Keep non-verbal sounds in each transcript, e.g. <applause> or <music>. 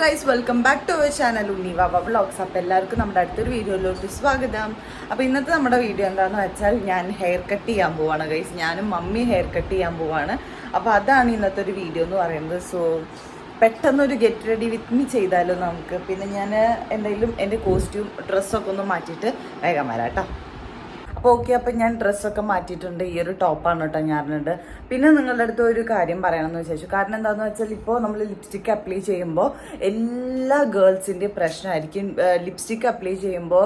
Guys welcome back to our channel Unni Vava vlogs അപ്പോൾ എല്ലാവർക്കും നമ്മുടെ അടുത്തൊരു വീഡിയോയിലോട്ട് സ്വാഗതം. അപ്പോൾ ഇന്നത്തെ നമ്മുടെ വീഡിയോ എന്താണെന്ന് വെച്ചാൽ ഞാൻ ഹെയർ കട്ട് ചെയ്യാൻ പോവാണ് ഗൈസ് ഞാനും മമ്മി ഹെയർ കട്ട് ചെയ്യാൻ പോവാണ്. അപ്പോൾ അതാണ് ഇന്നത്തെ ഒരു വീഡിയോ എന്ന് പറയുന്നത്. സോ പെട്ടെന്നൊരു ഗെറ്റ് റെഡി വിത്ത് മീ ചെയ്താലോ നമുക്ക്. പിന്നെ ഞാൻ എന്തെങ്കിലും എന്റെ കോസ്റ്റ്യൂം ഡ്രസ്സൊക്കെ ഒന്ന് മാറ്റിയിട്ട് വേഗം വരാം കേട്ടോ അപ്പോൾ ഓക്കെ അപ്പം ഞാൻ ഡ്രസ്സൊക്കെ മാറ്റിയിട്ടുണ്ട്. ഈ ഒരു ടോപ്പാണ് കേട്ടോ ഞാനുണ്ട് പിന്നെ നിങ്ങളുടെ അടുത്ത് ഒരു കാര്യം പറയണമെന്ന് വിചാരിച്ചു. കാരണം എന്താണെന്ന് വെച്ചാൽ ഇപ്പോൾ നമ്മൾ ലിപ്സ്റ്റിക് അപ്ലൈ ചെയ്യുമ്പോൾ എല്ലാ ഗേൾസിന്റെയും പ്രശ്നമായിരിക്കും. ലിപ്സ്റ്റിക് അപ്ലൈ ചെയ്യുമ്പോൾ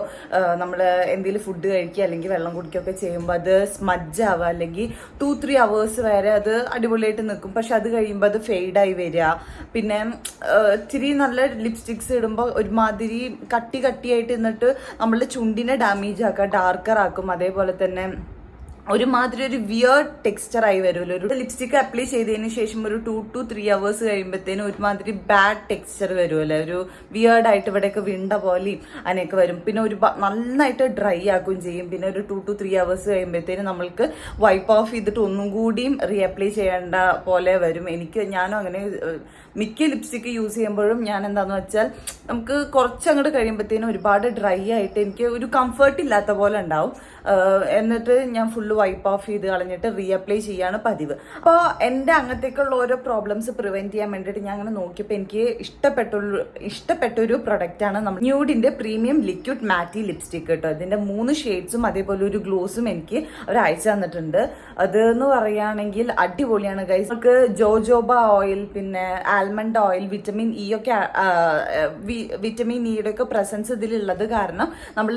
നമ്മൾ എന്തെങ്കിലും ഫുഡ് കഴിക്കുക അല്ലെങ്കിൽ വെള്ളം കുടിക്കുകയൊക്കെ ചെയ്യുമ്പോൾ അത് സ്മജ് ആവുക അല്ലെങ്കിൽ ടു ത്രീ അവേഴ്സ് വരെ അത് അടിപൊളിയായിട്ട് നിൽക്കും. പക്ഷെ അത് കഴിയുമ്പോൾ അത് ഫെയ്ഡായി വരിക. പിന്നെ ഇച്ചിരി നല്ല ലിപ്സ്റ്റിക്സ് ഇടുമ്പോൾ ഒരുമാതിരി കട്ടി കട്ടിയായിട്ട് നിന്നിട്ട് നമ്മളുടെ ചുണ്ടിനെ ഡാമേജ് ആക്കുക ഡാർക്കർ ആക്കും. അതേപോലെ തന്നെ ഒരുമാതിരി ഒരു വിയർ ടെക്സ്ചർ ആയി വരുമല്ലോ. ഒരു ലിപ്സ്റ്റിക് അപ്ലൈ ചെയ്തതിന് ശേഷം ഒരു ടു ടു ത്രീ അവേഴ്സ് കഴിയുമ്പോഴത്തേനും ഒരുമാതിരി ബാഡ് ടെക്സ്ചർ വരുമല്ലോ. ഒരു വിയേർഡ് ആയിട്ട് ഇവിടെയൊക്കെ വിണ്ട പോലെയും അതിനൊക്കെ വരും. പിന്നെ ഒരു നന്നായിട്ട് ഡ്രൈ ആക്കുകയും ചെയ്യും. പിന്നെ ഒരു ടു ടു ത്രീ അവേഴ്സ് കഴിയുമ്പോഴത്തേനും നമ്മൾക്ക് വൈപ്പ് ഓഫ് ചെയ്തിട്ട് ഒന്നും കൂടിയും റീഅപ്ലൈ ചെയ്യേണ്ട പോലെ വരും. എനിക്ക് ഞാനും അങ്ങനെ മിക്ക ലിപ്സ്റ്റിക്ക് യൂസ് ചെയ്യുമ്പോഴും ഞാൻ എന്താണെന്ന് വെച്ചാൽ നമുക്ക് കുറച്ച് കുറച്ചങ്ങോട്ട് കഴിയുമ്പോഴത്തേനും ഒരുപാട് ഡ്രൈ ആയിട്ട് എനിക്ക് ഒരു കംഫർട്ട് ഇല്ലാത്ത പോലെ ഉണ്ടാവും. എന്നിട്ട് ഞാൻ ഫുള്ള് വൈപ്പ് ഓഫ് ചെയ്ത് കളഞ്ഞിട്ട് റീഅപ്ലൈ ചെയ്യാണ് പതിവ്. അപ്പോൾ എന്റെ അങ്ങനത്തേക്കുള്ള ഓരോ പ്രോബ്ലംസ് പ്രിവെന്റ് ചെയ്യാൻ വേണ്ടിയിട്ട് ഞാൻ അങ്ങനെ നോക്കിയപ്പോൾ എനിക്ക് ഇഷ്ടപ്പെട്ടൊരു ഇഷ്ടപ്പെട്ട ഒരു പ്രൊഡക്റ്റാണ് നമ്മൾ ന്യൂഡിന്റെ പ്രീമിയം ലിക്വിഡ് മാറ്റി ലിപ്സ്റ്റിക് കേട്ടോ. ഇതിന്റെ മൂന്ന് ഷെയ്ഡ്സും അതേപോലെ ഒരു ഗ്ലോസും എനിക്ക് അവർ അയച്ചു തന്നിട്ടുണ്ട്. അത് എന്ന് പറയുകയാണെങ്കിൽ അടിപൊളിയാണ് ഗൈസ് നമുക്ക് ജോജോബ ഓയിൽ പിന്നെ ആൽമണ്ട് ഓയിൽ വിറ്റമിൻ ഇ ഒക്കെ വിറ്റമിൻ ഇയുടെ ഒക്കെ പ്രസൻസ് ഇതിലുള്ളത് കാരണം നമ്മൾ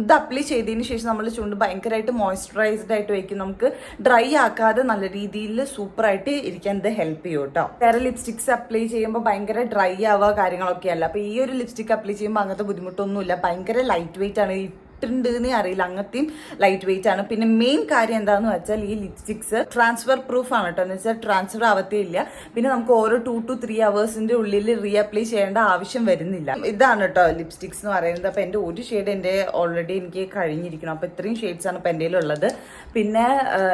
ഇത് അപ്ലൈ ചെയ്തതിന് ശേഷം നമ്മൾ ചുണ്ട് ഭയങ്കരമായിട്ട് മോയ്സ്ചറൈസ്ഡ് ആയിട്ട് വയ്ക്കും നമുക്ക് ഡ്രൈ ആക്കാതെ നല്ല രീതിയിൽ സൂപ്പറായിട്ട് ഇരിക്കാൻ ഇത് ഹെൽപ്പ് ചെയ്യും കേട്ടോ. വേറെ ലിപ്സ്റ്റിക്സ് അപ്ലൈ ചെയ്യുമ്പോൾ ഭയങ്കര ഡ്രൈ ആവുക കാര്യങ്ങളൊക്കെ അല്ല അപ്പോൾ ഈ ഒരു ലിപ്സ്റ്റിക് അപ്ലൈ ചെയ്യുമ്പോൾ അങ്ങനത്തെ ബുദ്ധിമുട്ടൊന്നുമില്ല. ഭയങ്കര ലൈറ്റ് വെയിറ്റ് ആണ് ഇട്ടുണ്ട് അറിയില്ല. അങ്ങനത്തെയും ലൈറ്റ് വെയിറ്റ് ആണ്. പിന്നെ മെയിൻ കാര്യം എന്താന്ന് വെച്ചാൽ ഈ ലിപ്സ്റ്റിക്സ് ട്രാൻസ്ഫർ പ്രൂഫ് ആണ് കേട്ടോ. എന്ന് വെച്ചാൽ ട്രാൻസ്ഫർ ആവത്തേയില്ല. പിന്നെ നമുക്ക് ഓരോ ടു ടു ത്രീ അവേഴ്സിന്റെ ഉള്ളിൽ റീഅപ്ലൈ ചെയ്യേണ്ട ആവശ്യം വരുന്നില്ല. ഇതാണ് കേട്ടോ ലിപ്സ്റ്റിക്സ് എന്ന് പറയുന്നത്. അപ്പൊ എന്റെ ഒരു ഷെയ്ഡ് എന്റെ ഓൾറെഡി എനിക്ക് കഴിഞ്ഞിരിക്കണം. അപ്പൊ ഇത്രയും ഷെയ്ഡ്സ് ആണ് ഇപ്പൊ എന്റെ ഉള്ളത്. പിന്നെ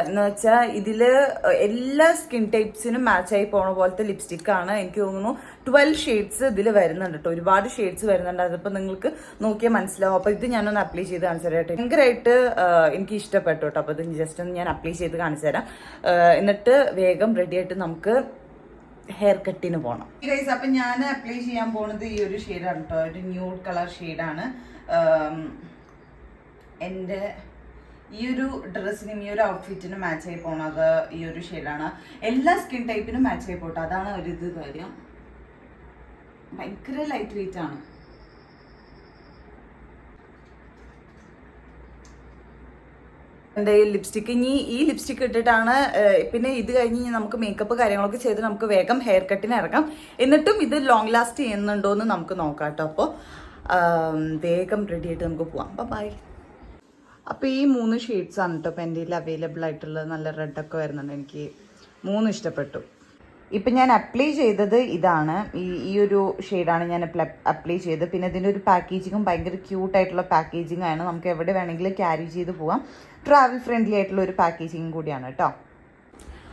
എന്ന് വെച്ചാൽ ഇതിൽ എല്ലാ സ്കിൻ ടൈപ്സിനും മാച്ച് ആയി പോണ പോലത്തെ ലിപ്സ്റ്റിക് ആണ്. എനിക്ക് തോന്നുന്നു ട്വൽവ് ഷെയ്ഡ്സ് ഇതിൽ വരുന്നുണ്ട് കേട്ടോ ഒരുപാട് ഷെയ്ഡ്സ് വരുന്നുണ്ട്. അതിപ്പോൾ നിങ്ങൾക്ക് നോക്കിയാൽ മനസ്സിലാവും. അപ്പോൾ ഇത് ഞാനൊന്ന് അപ്ലൈ ചെയ്ത് കാണിച്ചു തരാം കേട്ടോ ഭയങ്കരമായിട്ട് എനിക്ക് ഇഷ്ടപ്പെട്ടു കേട്ടോ അപ്പോൾ ഇത് ജസ്റ്റ് ഒന്ന് ഞാൻ അപ്ലൈ ചെയ്ത് കാണിച്ചു തരാം. എന്നിട്ട് വേഗം റെഡി ആയിട്ട് നമുക്ക് ഹെയർ കട്ടിന് പോകണം ഗൈസ് അപ്പം ഞാൻ അപ്ലൈ ചെയ്യാൻ പോണത് ഈ ഒരു ഷെയ്ഡാണ് കേട്ടോ ഒരു ന്യൂഡ് കളർ ഷെയ്ഡാണ് എന്റെ ഈ ഒരു ഡ്രസ്സിനും ഈ ഒരു ഔട്ട്ഫിറ്റിനും മാച്ച് ആയി പോണത് ഈ ഒരു ഷെയ്ഡാണ് എല്ലാ സ്കിൻ ടൈപ്പിനും മാച്ച് ആയി പോട്ടെ. അതാണ് ഒരു ഇത് കാര്യം. ഭയങ്കര ലൈറ്റ് വെയിറ്റ് ആണ്. എന്റെ ഈ ലിപ്സ്റ്റിക്ക് ഇനി ഈ ലിപ്സ്റ്റിക്ക് ഇട്ടിട്ടാണ് പിന്നെ ഇത് കഴിഞ്ഞ് നമുക്ക് മേക്കപ്പ് കാര്യങ്ങളൊക്കെ ചെയ്ത് നമുക്ക് വേഗം ഹെയർ കട്ടിന് ഇറങ്ങാം. എന്നിട്ടും ഇത് ലോങ് ലാസ്റ്റ് ചെയ്യുന്നുണ്ടോ എന്ന് നമുക്ക് നോക്കാം കേട്ടോ. അപ്പോൾ വേഗം റെഡി ആയിട്ട് നമുക്ക് പോവാം. അപ്പോൾ ബൈ അപ്പോൾ ഈ മൂന്ന് ഷെയ്ഡ്സ് ആണ് കേട്ടോ എന്റെ അവൈലബിൾ ആയിട്ടുള്ളത്. നല്ല റെഡൊക്കെ വരുന്നുണ്ട്. എനിക്ക് മൂന്ന് ഇഷ്ടപ്പെട്ടു. ഇപ്പം ഞാൻ അപ്ലൈ ചെയ്തത് ഇതാണ്. ഈ ഈ ഒരു ഷെയ്ഡാണ് ഞാൻ അപ്ലൈ ചെയ്തത്. പിന്നെ ഇതിന്റെ ഒരു പാക്കേജിങ്ങും ഭയങ്കര ക്യൂട്ടായിട്ടുള്ള പാക്കേജിംഗ് ആണ്. നമുക്ക് എവിടെ വേണമെങ്കിലും ക്യാരി ചെയ്ത് പോവാം. ട്രാവൽ ഫ്രണ്ട്ലി ആയിട്ടുള്ള ഒരു പാക്കേജിങ് കൂടിയാണ് കേട്ടോ.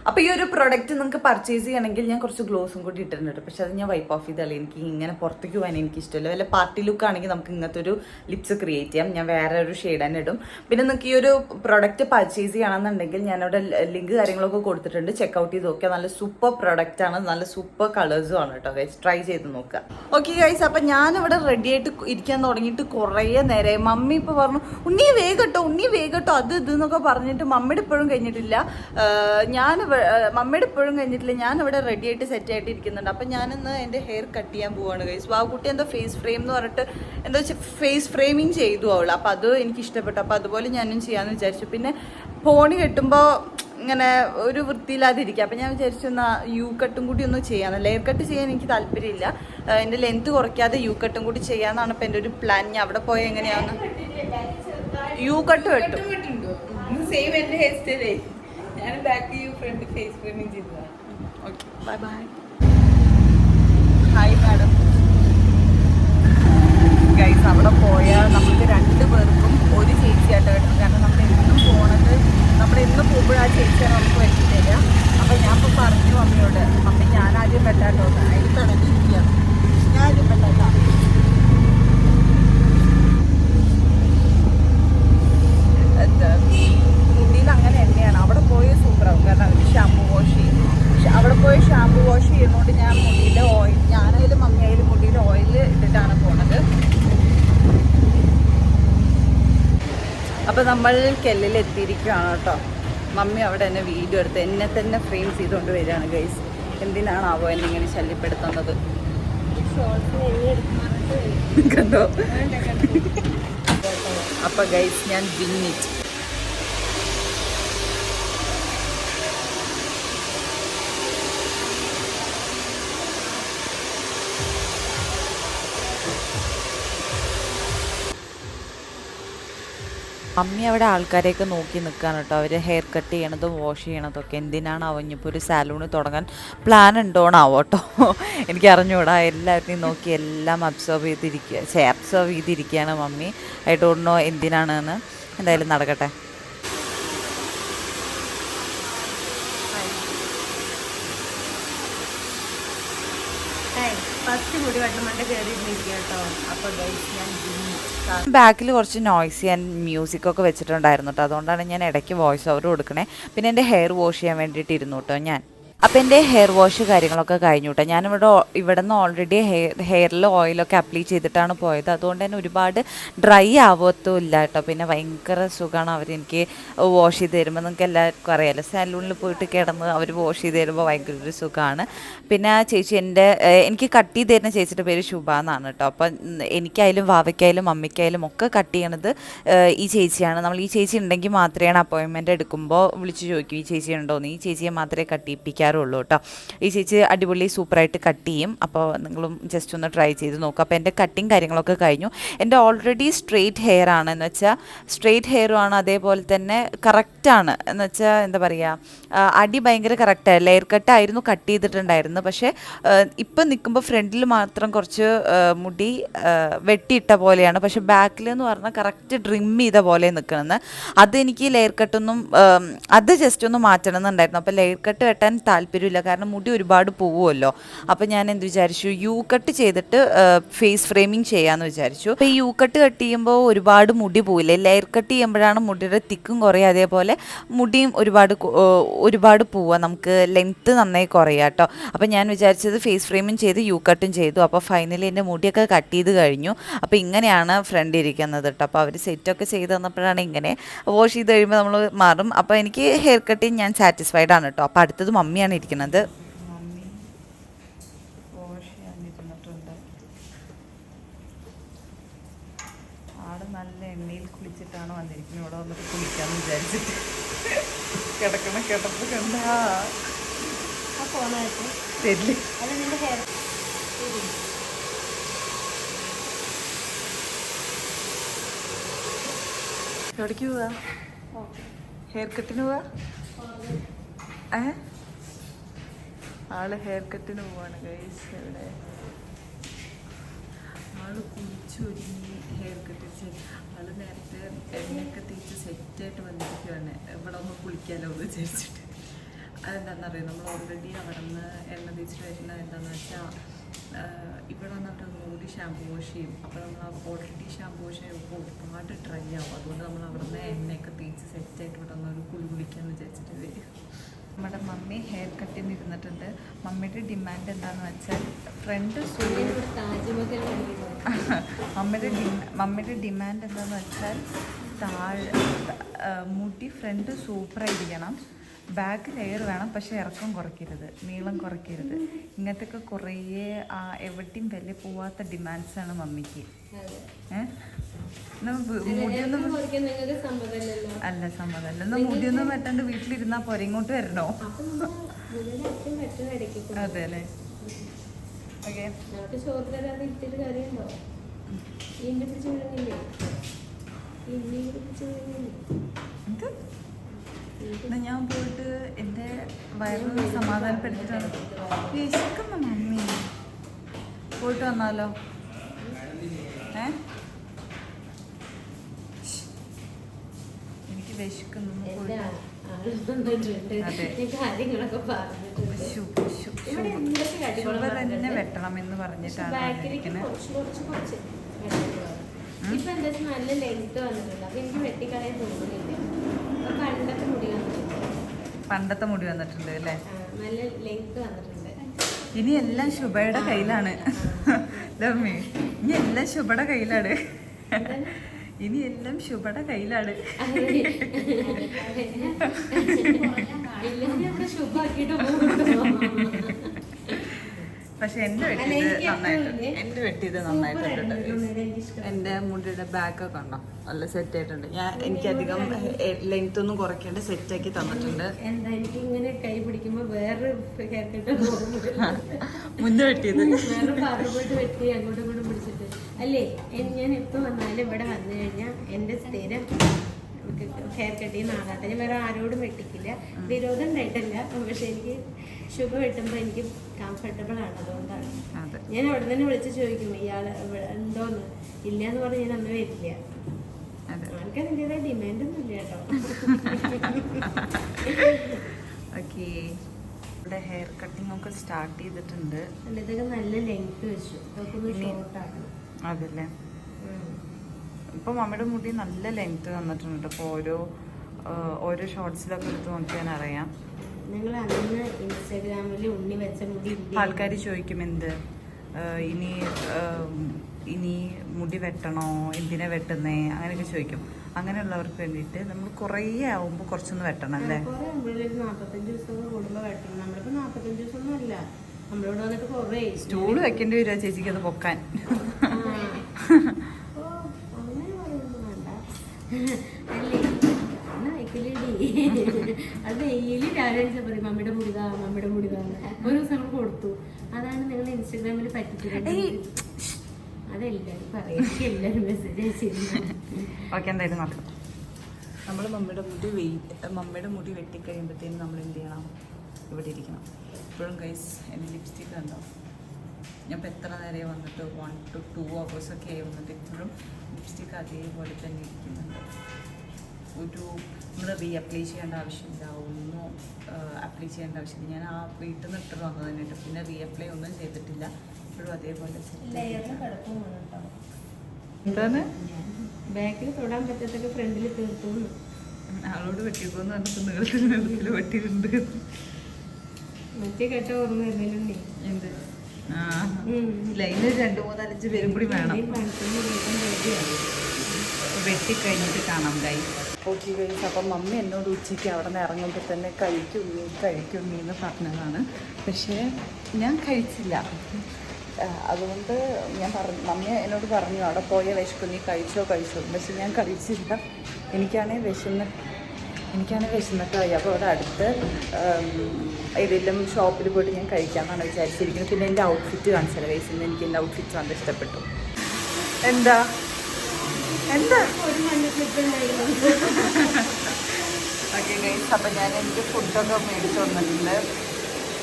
അപ്പോൾ ഈ ഒരു പ്രൊഡക്റ്റ് നിങ്ങൾക്ക് പർച്ചേസ് ചെയ്യണമെങ്കിൽ ഞാൻ കുറച്ച് ഗ്ലോസും കൂടി ഇട്ടിട്ടുണ്ട് പക്ഷെ അത് ഞാൻ വൈപ്പ് ഓഫ് ചെയ്തല്ലേ എനിക്ക് ഇങ്ങനെ പുറത്തേക്ക് പോകാൻ എനിക്ക് ഇഷ്ടമല്ല. വല്ല പാർട്ടി ലുക്ക് ആണെങ്കിൽ നമുക്ക് ഇങ്ങനത്തെ ഒരു ലിപ്സ് ക്രിയേറ്റ് ചെയ്യാം. ഞാൻ വേറെ ഒരു ഷെയ്ഡ് തന്നെ ഇടും. പിന്നെ നിങ്ങൾക്ക് ഈ ഒരു പ്രൊഡക്റ്റ് പർച്ചേസ് ചെയ്യണമെന്നുണ്ടെങ്കിൽ ഞാനവിടെ ലിങ്ക് കാര്യങ്ങളൊക്കെ കൊടുത്തിട്ടുണ്ട്. ചെക്കൗട്ട് ചെയ്ത് നോക്കുക നല്ല സൂപ്പർ പ്രൊഡക്റ്റ് ആണ്. നല്ല സൂപ്പർ കളേഴ്സും ആണ് കേട്ടോ ഗൈസ് ട്രൈ ചെയ്ത് നോക്കുക. ഓക്കെ ഗൈസ് അപ്പം ഞാനിവിടെ റെഡി ആയിട്ട് ഇരിക്കാൻ തുടങ്ങിയിട്ട് കുറേ നേരമായി മമ്മി ഇപ്പോൾ പറഞ്ഞു ഉണ്ണി വേഗട്ടോ ഉണ്ണി വേഗട്ടോ അത് ഇത് എന്നൊക്കെ പറഞ്ഞിട്ട് മമ്മിയുടെ ഇപ്പോഴും കഴിഞ്ഞിട്ടില്ല. ഞാൻ മമ്മിയുടെ ഇപ്പോഴും കഴിഞ്ഞിട്ടില്ല. ഞാൻ ഇവിടെ റെഡി ആയിട്ട് സെറ്റ് ആയിട്ട് ഇരിക്കുന്നുണ്ട് അപ്പം ഞാനിന്ന് എന്റെ ഹെയർ കട്ട് ചെയ്യാൻ പോവാണ് ഗൈസ് വാവുകുട്ടി എന്തോ ഫേസ് ഫ്രെയിം എന്ന് പറഞ്ഞിട്ട് വെച്ചാൽ ഫേസ് ഫ്രെയിമിങ് ചെയ്തു അവൾ അപ്പം അത് എനിക്ക് ഇഷ്ടപ്പെട്ടു അപ്പം അതുപോലെ ഞാനും ചെയ്യാമെന്ന് വിചാരിച്ചു. പിന്നെ പോണി കെട്ടുമ്പോൾ ഇങ്ങനെ ഒരു വൃത്തിയില്ലാതിരിക്കുക. അപ്പം ഞാൻ വിചാരിച്ചു എന്നാൽ യു കട്ടും കൂടി ഒന്ന് ചെയ്യാമെന്ന് ലെയർ കട്ട് ചെയ്യാൻ എനിക്ക് താല്പര്യമില്ല. എന്റെ എന്റെ ലെങ്ത് കുറയ്ക്കാതെ യു കട്ടും കൂടി ചെയ്യാമെന്നാണ് ഇപ്പം എന്റെ ഒരു പ്ലാൻ ഞാൻ അവിടെ പോയാൽ എങ്ങനെയാണെന്ന് യു കട്ട് കെട്ടും സെയിം എന്റെ ഹെയർ സ്റ്റൈലേ ഞാൻ back U front face framing ചെയ്തതാണ് okay bye bye hi madam guys അവിടെ പോയാൽ നമുക്ക് രണ്ട് പേർക്കും ഒരു ചേച്ചിയായിട്ട് കിട്ടും കാരണം നമ്മൾ എന്നും പോണത് നമ്മൾ എന്ന് പോകുമ്പോഴും ആ ചേച്ചിയാണ് നമുക്ക് തരിക അപ്പം ഞാൻ ഇപ്പോൾ പറഞ്ഞു മമ്മിയോട് മമ്മി ഞാൻ ആദ്യം വെട്ടാട്ടോ അതിൽ ആദ്യം അപ്പോൾ നമ്മൾ കെല്ലിൽ എത്തിയിരിക്കുകയാണ് കേട്ടോ. മമ്മി അവിടെ തന്നെ വീഡിയോ എടുത്ത് എന്നെ തന്നെ ഫ്രെയിം ചെയ്തുകൊണ്ട് വരികയാണ് ഗൈസ് എന്തിനാണാവോ എന്നെ ഇങ്ങനെ ശല്യപ്പെടുത്തുന്നത്? കണ്ടോ? അപ്പൊ ഗൈസ് ഞാൻ വിന്നിറ്റ് അമ്മി അവിടെ ആൾക്കാരെയൊക്കെ നോക്കി നിൽക്കുകയാണ് കേട്ടോ. അവർ ഹെയർ കട്ട് ചെയ്യണതും വാഷ് ചെയ്യണതൊക്കെ. എന്തിനാണ് അവഞ്ഞിപ്പോൾ ഒരു സാലൂണ് തുടങ്ങാൻ പ്ലാൻ ഉണ്ടോണാവോ കേട്ടോ എനിക്ക് അറിഞ്ഞൂടാ. എല്ലാവരെയും നോക്കി എല്ലാം അബ്സർവ് ചെയ്തിരിക്കുക ചേ അബ്സർവ് ചെയ്തിരിക്കുകയാണ് മമ്മി. ഐ ഡോണ്ട് നോ എന്തിനാണെന്ന്. എന്തായാലും നടക്കട്ടെ. ഫസ്റ്റ് കൂടി വെട്ടം മണ്ട കയറിയിരുന്നിരിക്കുക കേട്ടോ അപ്പോൾ ഞാൻ ബാക്കിൽ കുറച്ച് നോയ്സി ആൻഡ് മ്യൂസിക് ഒക്കെ വെച്ചിട്ടുണ്ടായിരുന്നു കേട്ടോ അതുകൊണ്ടാണ് ഞാൻ ഇടയ്ക്ക് വോയിസ് ഓവർ കൊടുക്കണേ. പിന്നെ എന്റെ ഹെയർ വാഷ് ചെയ്യാൻ വേണ്ടിയിട്ട് ഇരുന്നു കേട്ടോ ഞാൻ. അപ്പം എന്റെ ഹെയർ വാഷ് കാര്യങ്ങളൊക്കെ കഴിഞ്ഞു കേട്ടോ ഞാനിവിടെ ഇവിടെ നിന്ന് ഓൾറെഡി ഹെയർ ഹെയറിൽ ഓയിലൊക്കെ അപ്ലൈ ചെയ്തിട്ടാണ് പോയത്. അതുകൊണ്ട് തന്നെ ഒരുപാട് ഡ്രൈ ആവത്തും ഇല്ല കേട്ടോ പിന്നെ ഭയങ്കര സുഖമാണ് അവരെനിക്ക് വാഷ് ചെയ്ത് തരുമ്പോൾ നിങ്ങൾക്ക് എല്ലാവർക്കും അറിയാമല്ലോ സലൂണിൽ പോയിട്ട് കിടന്ന് അവർ വാഷ് ചെയ്ത് തരുമ്പോൾ ഭയങ്കര ഒരു സുഖമാണ് പിന്നെ ആ ചേച്ചി എന്റെ എനിക്ക് കട്ട് ചെയ്ത് തരുന്ന ചേച്ചിയുടെ പേര് ശുഭ എന്നാണ് കേട്ടോ അപ്പം എനിക്കായാലും വാവയ്ക്കായാലും അമ്മയ്ക്കായാലും ഒക്കെ കട്ട് ചെയ്യണത് ഈ ചേച്ചിയാണ്. നമ്മൾ ഈ ചേച്ചി ഉണ്ടെങ്കിൽ മാത്രമേ അപ്പോയിൻമെന്റ് എടുക്കുമ്പോൾ വിളിച്ച് ചോദിക്കും ഈ ചേച്ചി ഉണ്ടോയെന്ന് ഈ ചേച്ചിയെ മാത്രമേ കട്ട് ചെയ്യിപ്പിക്കാറുള്ളൂ. കേട്ടോ. ഈ ചേച്ചി അടിപൊളി സൂപ്പറായിട്ട് കട്ട് ചെയ്യും. അപ്പോൾ നിങ്ങളും ജസ്റ്റ് ഒന്ന് ട്രൈ ചെയ്ത് നോക്കുക അപ്പോൾ എന്റെ കട്ടിങ് കാര്യങ്ങളൊക്കെ കഴിഞ്ഞു. എന്റെ ഓൾറെഡി സ്ട്രെയിറ്റ് ഹെയർ ആണ്. എന്ന് വെച്ചാൽ സ്ട്രെയിറ്റ് ഹെയറും ആണ് അതേപോലെ തന്നെ കറക്റ്റാണ് എന്ന് വെച്ചാൽ എന്താ പറയുക അടി ഭയങ്കര കറക്റ്റാണ് ലെയർ കട്ടായിരുന്നു കട്ട് ചെയ്തിട്ടുണ്ടായിരുന്നു. പക്ഷേ ഇപ്പം നിൽക്കുമ്പോൾ ഫ്രണ്ടിൽ മാത്രം കുറച്ച് മുടി വെട്ടിയിട്ട പോലെയാണ്. പക്ഷെ ബാക്കിൽ എന്ന് പറഞ്ഞാൽ കറക്റ്റ് ഡ്രിം ചെയ്ത പോലെ നിൽക്കണമെന്ന് അത് എനിക്ക് ലെയർ കട്ടൊന്നും അത് ജസ്റ്റ് ഒന്ന് മാറ്റണം എന്നുണ്ടായിരുന്നു അപ്പോൾ ലെയർ കട്ട് വെട്ടാൻ താല്പര്യമില്ല. കാരണം മുടി ഒരുപാട് പോവുമല്ലോ. അപ്പോൾ ഞാൻ എന്ത് വിചാരിച്ചു? യു കട്ട് ചെയ്തിട്ട് ഫേസ് ഫ്രെയിമിങ് ചെയ്യാമെന്ന് വിചാരിച്ചു. അപ്പോൾ ഈ യു കട്ട് കട്ട് ചെയ്യുമ്പോൾ ഒരുപാട് മുടി പോവില്ലേ? ലെയർ കട്ട് ചെയ്യുമ്പോഴാണ് മുടിയുടെ തിക്കും കുറയുക അതേപോലെ മുടിയും ഒരുപാട് ഒരുപാട് പോവുക നമുക്ക് ലെങ്ത്ത് നന്നായി കുറയുക കേട്ടോ അപ്പോൾ ഞാൻ വിചാരിച്ചത് ഫേസ് ഫ്രെയിമും ചെയ്ത് യു കട്ടും ചെയ്തു. അപ്പോൾ ഫൈനലി എന്റെ മുടിയൊക്കെ കട്ട് ചെയ്ത് കഴിഞ്ഞു. അപ്പോൾ ഇങ്ങനെയാണ് ഫ്രണ്ട് ഇരിക്കുന്നത് കേട്ടോ അപ്പോൾ അവർ സെറ്റൊക്കെ ചെയ്ത് തന്നപ്പോഴാണ് ഇങ്ങനെ വാഷ് ചെയ്ത് കഴിയുമ്പോൾ നമ്മൾ മാറും. അപ്പോൾ എനിക്ക് ഹെയർ കട്ടിങ് ഞാൻ സാറ്റിസ്ഫൈഡ് ആണ് കേട്ടോ അപ്പോൾ അടുത്തത് മമ്മിയാണ് ഇരിക്കുന്നത്. ചെയ്യാനിരുന്നിട്ടുണ്ട് ആൾ നല്ല എണ്ണയിൽ കുളിച്ചിട്ടാണ് വന്നിരിക്കുന്നത്. ഇവിടെ വന്നിട്ട് വിചാരിച്ചിട്ട്. കിടക്കണ കിടപ്പ് കണ്ടാ. എവിടേക്ക് പോവാ? ഹെയർ കട്ടിന് പോവാ? ഏ? ആൾ ഹെയർ കട്ടിന് പോവാണ് ഗൈസ് ഇവിടെ. ആൾ കുളിച്ചൊരുങ്ങി ഹെയർ കട്ട് ചെയ്ത് ആൾ നേരത്തെ എണ്ണയൊക്കെ തേച്ച് സെറ്റായിട്ട് വന്നിരിക്കുകയാണ് ഇവിടെ ഒന്ന് കുളിക്കാലോ എന്ന് വിചാരിച്ചിട്ട്. അതെന്താണെന്നറിയോ നമ്മൾ ഓൾറെഡി അവിടെ നിന്ന് എണ്ണ തേച്ചിട്ട് വരുന്നത് എന്താണെന്ന് വെച്ചാൽ ഇവിടെ വന്നിട്ട് മൂടി ഷാമ്പു വാഷ് ചെയ്യും. അപ്പോൾ നമ്മൾ ഓൾറെഡി ഷാമ്പു വാഷ് ചെയ്യുമ്പോൾ ഒരുപാട് ഡ്രൈ ആവും. അതുകൊണ്ട് നമ്മൾ അവിടെ നിന്ന് എണ്ണയൊക്കെ തേച്ച് സെറ്റായിട്ട് ഇവിടെ നിന്ന് ഒരു കുളി കുളിക്കാമെന്ന് വിചാരിച്ചിട്ട് വരും. നമ്മുടെ മമ്മി ഹെയർ കട്ടിന് ഇരുന്നിട്ടുണ്ട് മമ്മിയുടെ ഡിമാൻഡ് എന്താണെന്ന് വെച്ചാൽ ഫ്രണ്ട് മമ്മിയുടെ മമ്മിയുടെ ഡിമാൻഡ് എന്താണെന്ന് വെച്ചാൽ താഴെ മുടി ഫ്രണ്ട് സൂപ്പറായിരിക്കണം ബാക്ക് ലെയർ വേണം പക്ഷേ ഇറക്കം കുറയ്ക്കരുത്. നീളം കുറയ്ക്കരുത്. ഇങ്ങനത്തെയൊക്കെ കുറേ ആ, എവിടെയും വില പോവാത്ത ഡിമാൻഡ്സാണ് മമ്മിക്ക്. ഏഹ് അല്ല സമ്മതമല്ല. എന്നാ മുടിയൊന്നും വെട്ടാണ്ട് വീട്ടിലിരുന്നാ പോരെ ഇങ്ങോട്ട് വരണോ? അതെ അല്ലേ? ഓക്കെ. ഞാൻ പോയിട്ട് എന്റെ വയറിന് സമാധാനപ്പെടുത്തിട്ടാണ് വിശക്കുന്ന മമ്മി. പോയിട്ട് വന്നാലോ ഏ എനിക്ക് വിശക്കുന്നു ഒന്ന് എന്റെ പോയിട്ട് ആൾ വന്നിട്ടുണ്ട് അതെ. ഈ കാര്യങ്ങളൊക്കെ പറഞ്ഞിട്ടുണ്ട് ശു- ശു- ഇവിടെ ശു- തന്നെ. വെട്ടണം എന്ന് പറഞ്ഞിട്ടാണ്. ഇപ്പൊ എന്താ നല്ല ലെങ്ത് വന്നിട്ടുണ്ട്. അപ്പൊ എനിക്ക് വെട്ടിക്കളയാൻ തോന്നുന്നില്ല പണ്ടത്തെ മുടി വന്നിട്ടുണ്ട്. പണ്ടത്തെ മുടി വന്നിട്ടുണ്ട് അല്ലേ? നല്ല ലെങ്ത് വന്നിട്ടുണ്ട്. ഇനി എല്ലാം ശുഭയുടെ കയ്യിലാണ്. ലമ്മി ഇനി എല്ലാം ശുഭയുടെ കയ്യിലാണ്? ഇനി എല്ലാം ശുഭയുടെ കയ്യിലാണ്. പക്ഷെ എന്റെ വെട്ടിയത് ഇല്ലേ? എന്റെ വെട്ടിയത് നന്നായിട്ടുണ്ട്. എന്റെ മുടിയുടെ ബാക്ക് ഒക്കെ ഉണ്ടോ നല്ല സെറ്റ് ആയിട്ടുണ്ട്. ഞാൻ എനിക്ക് അധികം ലെങ്ത് ഒന്നും കുറയ്ക്കാണ്ട് സെറ്റ് ആക്കി തന്നിട്ടുണ്ട്. ഇങ്ങനെ കൈ പിടിക്കുമ്പോ വേറെ <laughs> മുന്നേ വെട്ടിയത്. വെട്ടി അങ്ങോട്ട് അല്ലേ? ഞാൻ എപ്പോൾ വന്നാലും ഇവിടെ വന്നു കഴിഞ്ഞാൽ എന്റെ സ്ഥിരം ഹെയർ കട്ട് ചെയ്യുന്ന ആളാട്ടെ ഞാൻ വേറെ ആരോടും വെട്ടിക്കില്ല. വിരോധം ഉണ്ടായിട്ടല്ല. പക്ഷെ എനിക്ക് ശുഭ വെട്ടുമ്പോൾ എനിക്ക് കംഫർട്ടബിൾ ആണ്. അതുകൊണ്ടാണ്. ഞാൻ അവിടെ തന്നെ വിളിച്ച് ചോദിക്കും ഇയാൾ എന്തോന്ന് ഇല്ല എന്ന് പറഞ്ഞ് ഞാൻ അന്ന് വരില്ല. അവർക്ക് അതിന്റെതായ ഡിമാൻഡൊന്നും ഇല്ല കേട്ടോ. ഓക്കെ. ഇവിടെ ഹെയർ കട്ടിംഗ് ഒക്കെ സ്റ്റാർട്ട് ചെയ്തിട്ടുണ്ട്. ഇതൊക്കെ നല്ല ലെങ്ത് വെച്ചു. ഇതൊക്കെ ഒന്ന് ഷോർട്ടാണ് അതല്ലേ? ഇപ്പൊ മമ്മിയുടെ മുടി നല്ല ലെങ്ത് വന്നിട്ടുണ്ട് ഇപ്പൊ ഓരോ ഓരോ ഷോർട്സിലൊക്കെ എടുത്ത് നോക്കിയാൽ അറിയാം. നിങ്ങൾ അന്ന് ഇൻസ്റ്റാഗ്രാമിൽ ഉണ്ണി വെച്ച മുടി? ആൾക്കാർ ചോദിക്കും എന്ത്? ഇനി ഇനി മുടി വെട്ടണോ? എന്തിനാ വെട്ടുന്നേ? അങ്ങനെയൊക്കെ ചോദിക്കും. അങ്ങനെയുള്ളവർക്ക് വേണ്ടിയിട്ട് നമ്മൾ കുറേ ആവുമ്പോൾ കുറച്ചൊന്ന് വെട്ടണം അല്ലേ? നാൽപ്പത്തഞ്ച് ദിവസം കൂടുമ്പോൾ വെട്ടണം. നമ്മളിപ്പോൾ നാൽപ്പത്തഞ്ച് ദിവസം ഒന്നും അല്ല. നമ്മളിവിടെ വന്നിട്ട് കുറേ സ്റ്റൂൾ വെക്കേണ്ടി വരുമോ ചേച്ചിക്ക് അത് പൊക്കാൻ. അത് ഡെയിലി രാവിലെ പറയും മമ്മിയുടെ മുടിതാ മമ്മിയുടെ മുടിതാ ഒരു ദിവസം നമ്മൾ കൊടുത്തു. അതാണ് നിങ്ങൾ ഇൻസ്റ്റാഗ്രാമിൽ പറ്റിച്ചത് ഏയ്. അതെല്ലാരും പറയും എല്ലാരും മെസ്സേജ് അയച്ചിരുന്നു. ഓക്കെ എന്തായാലും നോക്കാം. നമ്മൾ മമ്മിയുടെ മുടി വെയിറ്റ് മമ്മിയുടെ മുടി വെട്ടിക്കഴിയുമ്പോഴത്തേനും നമ്മൾ എന്ത് ചെയ്യണം? ഇവിടെ ഇരിക്കണം. ഇപ്പോഴും ഗൈസ് എന്റെ ലിപ്സ്റ്റിക് കണ്ടോ? ഞാൻ ഇപ്പോൾ എത്ര നേരെ വന്നിട്ട് വൺ ടു ടു അവേഴ്സ് ഒക്കെ ആയി വന്നിട്ട് ഇപ്പോഴും ലിപ്സ്റ്റിക് അതേപോലെ തന്നെ ഇരിക്കുന്നുണ്ട്. ഒരു നമ്മൾ റീ അപ്ലൈ ചെയ്യേണ്ട ആവശ്യമില്ല ഒന്നും അപ്ലൈ ചെയ്യേണ്ട ആവശ്യമില്ല. ഞാൻ ആ വീട്ടിൽ നിന്ന് ഇട്ട് വന്നത് തന്നെയിട്ട് പിന്നെ റീ അപ്ലൈ ഒന്നും ചെയ്തിട്ടില്ല. ഇപ്പോഴും അതേപോലെ എന്താണ്? ബാക്കിൽ തൊടാൻ പറ്റാത്തൊക്കെ ഫ്രണ്ടിൽ തീർത്തു ആളോട് വെട്ടിക്കോന്ന് പറഞ്ഞിട്ട് നീളത്തിൽ വെട്ടിയിട്ടുണ്ട്. മറ്റേ കേട്ട ഓർമ്മ വരുന്നില്ലേ? എന്ത്? ആ. ലൈനിൽ രണ്ട് മൂന്നാലഞ്ച് പേരും കൂടി വേണം. വെട്ടിക്കഴിഞ്ഞിട്ട് കാണാം കൈ ഓക്കെ ഗൈസ് അപ്പം മമ്മി എന്നോട് ഉച്ചയ്ക്ക് അവിടെ നിന്ന് ഇറങ്ങുമ്പോൾ തന്നെ കഴിക്കും നീ കഴിക്കും നീ എന്ന് പറഞ്ഞതാണ്. പക്ഷേ ഞാൻ കഴിച്ചില്ല. അതുകൊണ്ട് ഞാൻ പറഞ്ഞു മമ്മി എന്നോട് പറഞ്ഞു അവിടെ പോയ വിശക്കും നീ കഴിച്ചോ കഴിച്ചോ. പക്ഷെ ഞാൻ കഴിച്ചില്ല. എനിക്കാണെങ്കിൽ വിശന്ന് എനിക്കാണെങ്കിൽ വിശന്നിട്ടായി അപ്പോൾ അവിടെ അടുത്ത് ഏതെങ്കിലും ഷോപ്പിൽ പോയിട്ട് ഞാൻ കഴിക്കാമെന്നാണ് വിചാരിച്ചിരിക്കുന്നത്. പിന്നെ എന്റെ ഔട്ട്ഫിറ്റ് കാണിച്ചാൽ നിന്ന് എനിക്ക് എന്റെ ഔട്ട്ഫിറ്റ് നല്ല ഇഷ്ടപ്പെട്ടു. എന്താ? എന്താ? ഓക്കെ ഗൈസ് അപ്പം ഞാൻ എനിക്ക് ഫുഡൊക്കെ മേടിച്ചു വന്നിട്ടുണ്ട്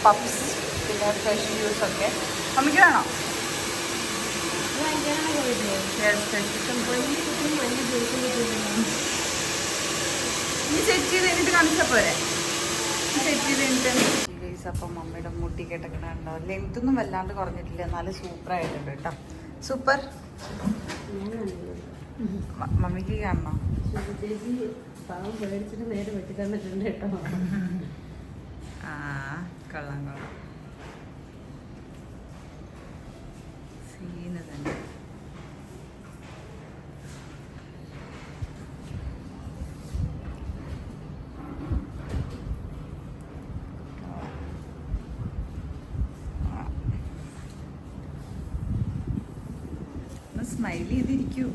പപ്സ് പിന്നെ ഫ്രഷ് ജ്യൂസൊക്കെ നമുക്ക് വേണോ? വലിയ കുട്ടിയും മഞ്ഞ ജ്യൂസും കിട്ടിയിട്ടുണ്ട് സെറ്റ് ചെയ്ത് കഴിഞ്ഞിട്ട് കാണിച്ചാൽ പോരെ. സെറ്റ് ചെയ്ത് കഴിഞ്ഞിട്ട്. ഗൈസ് അപ്പം മമ്മിയുടെ മുട്ടി കേട്ടൊക്കെയുണ്ടോ ലെങ്ത് ഒന്നും വല്ലാണ്ട് കുറഞ്ഞിട്ടില്ല. എന്നാലും സൂപ്പർ ആയിട്ടുണ്ട് കേട്ടോ. സൂപ്പർ മമ്മിക്ക് കാണണോ? പാവം പേടിച്ചിട്ട് നേരെ വെട്ടി തന്നിട്ടുണ്ട് കേട്ടോ. ആ കൊള്ളാം കൊള്ളാം. സീന് തന്നെ. സ്മൈൽ ചെയ്തിരിക്കൂ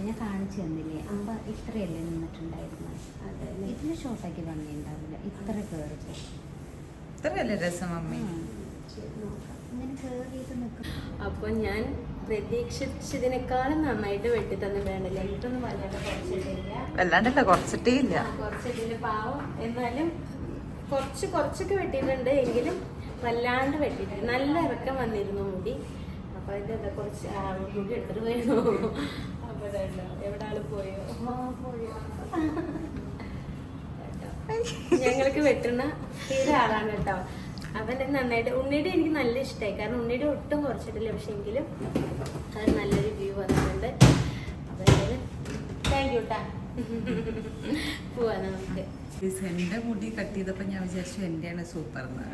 ഞാൻ കാണിച്ചു തന്നില്ലേ? അമ്പ ഇത്രയല്ലേ നിന്നിട്ടുണ്ടായിരുന്നത്? അതെ. ഇതിന് ഷോർട്ടാക്കി ഭംഗിയുണ്ടാവില്ല ഇത്ര കയറിപ്പോ ഇത്രയല്ലേ രസം അമ്മ അപ്പൊ ഞാൻ പ്രതീക്ഷിച്ചതിനേക്കാളും നന്നായിട്ട് വെട്ടി തന്നെ വേണ്ടല്ലേ കുറച്ചിട്ടില്ല. വല്ലാണ്ടല്ല കുറച്ചിട്ടേ ഇല്ല ആ, കുറച്ചിട്ടില്ല. പാവം. എന്നാലും കുറച്ച് കുറച്ചൊക്കെ വെട്ടിയിട്ടുണ്ട്. എങ്കിലും വല്ലാണ്ട് വെട്ടിയിട്ടുണ്ട് നല്ല ഇറക്കം വന്നിരുന്നു മുടി. അപ്പൊ അതിന്റെ എന്താ കുറച്ച് മുടി എടുത്തിട്ട് പോയോ അപ്പൊ എവിടെ ആൾ പോയോ? പോയോ? ഞങ്ങൾക്ക് വെട്ടുന്ന തീരെ ആളാണ് കേട്ടോ. അവൻ നന്നായിട്ട് ഉണ്ണിയുടെ എനിക്ക് നല്ല ഇഷ്ടമായി കാരണം ഉണ്ണിയുടെ ഒട്ടും കുറച്ചിട്ടില്ല. പക്ഷെ എങ്കിലും അത് നല്ലൊരു വ്യൂ വന്നിട്ടുണ്ട്. അപ്പൊ താങ്ക് യു പോവാ നമുക്ക്. എന്റെ മുടി കട്ട് ചെയ്തപ്പോ ഞാൻ വിചാരിച്ചു എന്റെയാണ് സൂപ്പർ എന്ന്.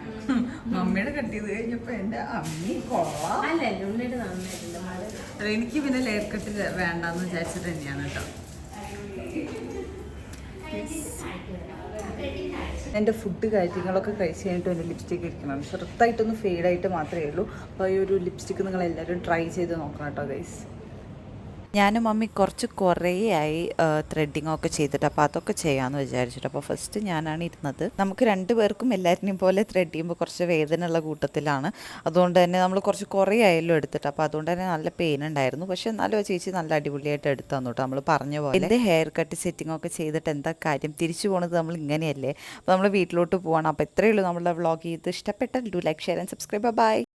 മമ്മിയുടെ കട്ട് ചെയ്ത് കഴിഞ്ഞപ്പോ എന്റെ അമ്മി കൊള്ളാം. അല്ല, എനിക്ക് പിന്നെ ലെയർ കട്ട് വേണ്ടെന്ന് വിചാരിച്ചിട്ട് തന്നെയാണ് കേട്ടോ. എന്റെ ഫുഡ് കാര്യങ്ങളൊക്കെ കഴിച്ച് കഴിഞ്ഞിട്ട് എന്റെ ലിപ്സ്റ്റിക് ഇരിക്കണം. ചെറുതായിട്ടൊന്ന് ഫെയ്ഡായിട്ട് മാത്രമേ ഉള്ളൂ. അപ്പോൾ ഈ ഒരു ലിപ്സ്റ്റിക്ക് നിങ്ങൾ എല്ലാവരും ട്രൈ ചെയ്ത് നോക്കണം കേട്ടോ ഗൈസ് ഞാനും മമ്മി കുറച്ച് കുറേ ആയി ത്രെഡിങ് ഒക്കെ ചെയ്തിട്ട് അപ്പോൾ അതൊക്കെ ചെയ്യാമെന്ന് വിചാരിച്ചിട്ട്. അപ്പോൾ ഫസ്റ്റ് ഞാനാണ് ഇരുന്നത്. നമുക്ക് രണ്ടുപേർക്കും എല്ലാവരിനെയും പോലെ ത്രെഡ് ചെയ്യുമ്പോൾ കുറച്ച് വേദനയുള്ള കൂട്ടത്തിലാണ്. അതുകൊണ്ട് തന്നെ നമ്മൾ കുറച്ച് കുറേ ആയല്ലോ എടുത്തിട്ട്. അപ്പോൾ അതുകൊണ്ട് തന്നെ നല്ല പെയിൻ ഉണ്ടായിരുന്നു. പക്ഷെ എന്നാലും ചേച്ചി നല്ല അടിപൊളിയായിട്ട് എടുത്തു തന്നോട്ടോ. നമ്മൾ പറഞ്ഞ പോലെ. എന്റെ ഹെയർ കട്ട് സെറ്റിംഗ് ഒക്കെ ചെയ്തിട്ട് എന്താ കാര്യം? തിരിച്ചു പോണത് നമ്മൾ ഇങ്ങനെയല്ലേ? അപ്പോൾ നമ്മൾ വീട്ടിലോട്ട് പോകണം അപ്പോൾ ഇത്രയേ ഉള്ളൂ നമ്മളുടെ വ്ളോഗ് ചെയ്ത് ഇഷ്ടപ്പെട്ടു do like share and subscribe bye